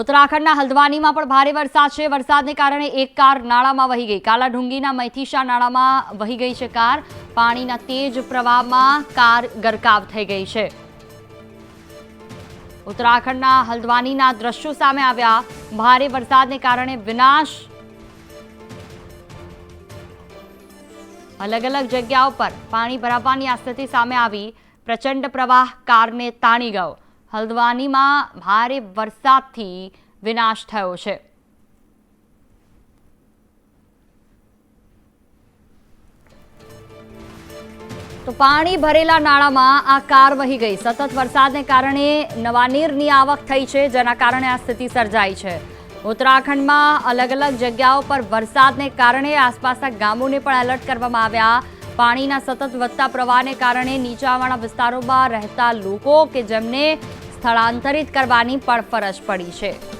ઉત્તરાખંડના હલ્દવાનીમાં પણ ભારે વરસાદ છે. વરસાદને કારણે એક કાર નાળામાં વહી ગઈ. કાલાઢુંગીના મૈથીશા નાળામાં વહી ગઈ છે કાર. પાણીના તેજ પ્રવાહમાં કાર ગરકાવ થઈ ગઈ છે. ઉત્તરાખંડના હલ્દવાનીના દ્રશ્યો સામે આવ્યા. ભારે વરસાદને કારણે વિનાશ. અલગ અલગ જગ્યાઓ પર પાણી ભરાવાની આ સ્થિતિ સામે આવી. પ્રચંડ પ્રવાહ કારને તાણી ગયો. હલ્દવાનીમાં ભારે વરસાદથી વિનાશ થયો છે. તો પાણી ભરેલા નાળામાં આ કાર વહી ગઈ. સતત વરસાદને કારણે નવા નીરની આવક થઈ છે, જેના કારણે આ સ્થિતિ સર્જાઈ છે. ઉત્તરાખંડમાં અલગ અલગ જગ્યાઓ પર વરસાદને કારણે આસપાસના ગામોને પણ એલર્ટ કરવામાં આવ્યા. પાણીના સતત વધતા પ્રવાહને કારણે નીચાણવાળા વિસ્તારોમાં રહેતા લોકો કે જેમને સ્થળાંતરિત કરવાની પણ પડી છે.